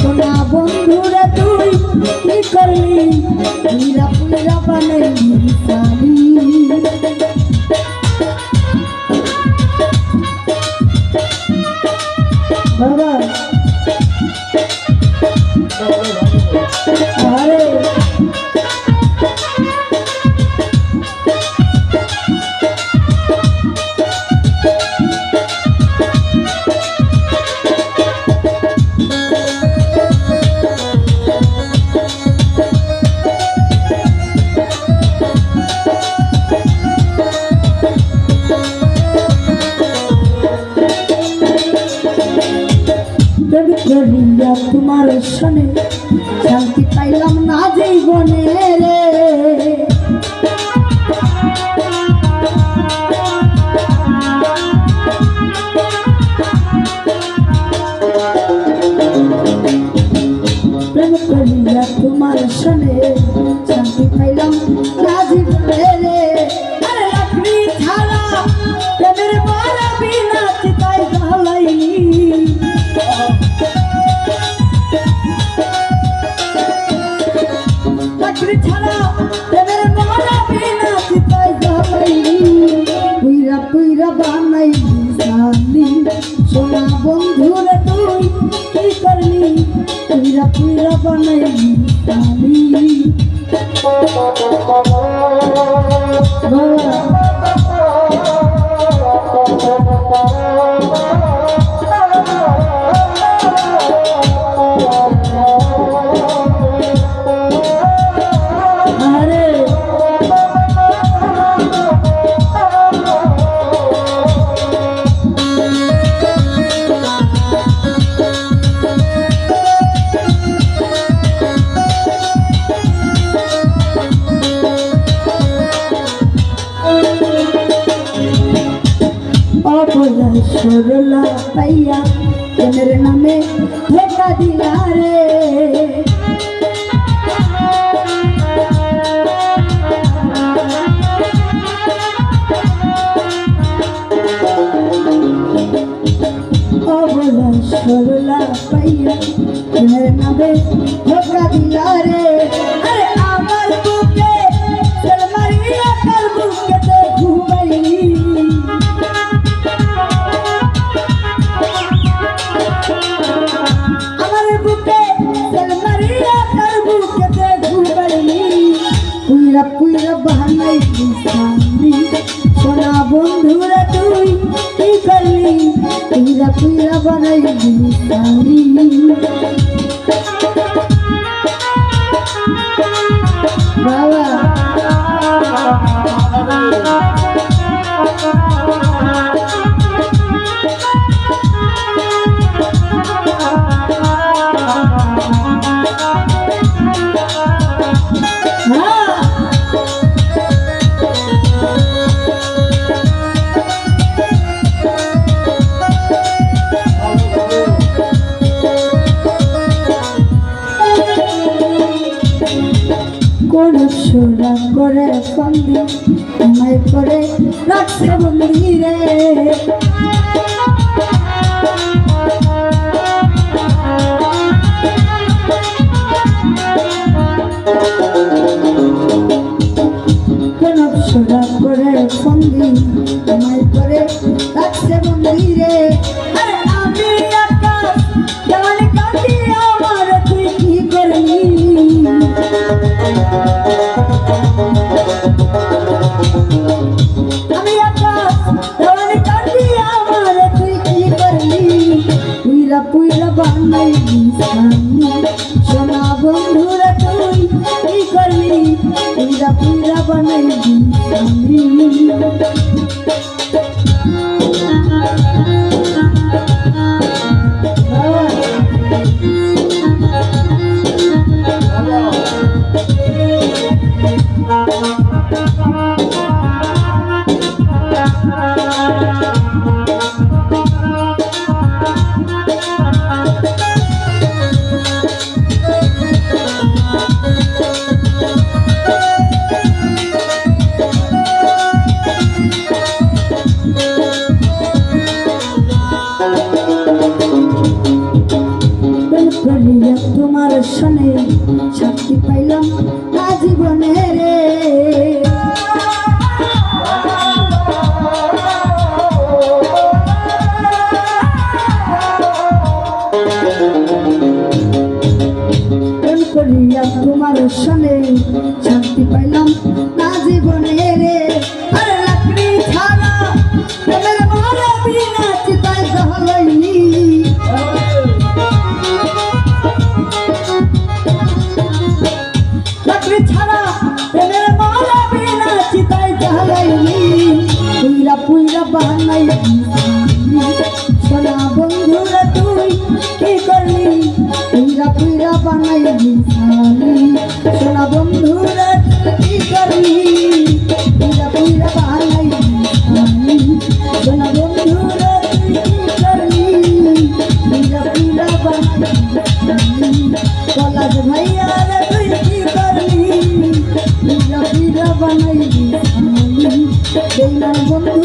সোনা বন্ধুরে তুই কি করলি? বানাইলি বাবা। তোমার শনে শান্তি পাইলাম না জীবনে পুইরা পুইরা সরলা পাইয়া প্রেমের নামে ধোকা দিলা রে। সরলা পাইয়া প্রেমের নামে ধোকা দিলা রে। আরে সামনি সোনা বন্ধুরা তুই কি করলি পুইরা পুইরা বানাইলি সামনি বাবা। করে সন্ধি আমায় করে রাখছে কোন সুরা করে সন্ধি আমায় করে রাখছে করলি? সোনা বন্ধুরা তুই কি করলি পুইরা পুইরা বানাইলি সামনে শক্তি পাইলাম না জীবনে রে। তোমার শোনে চিতায় জ্বালাইনি, পুইরা পুইরা বানাই সোনা বন্ধুরা তুই কি করলি? পুইরা পুইরা বানাই সোনা বন্ধুরা কলাজ ভাইয়া বানাইলি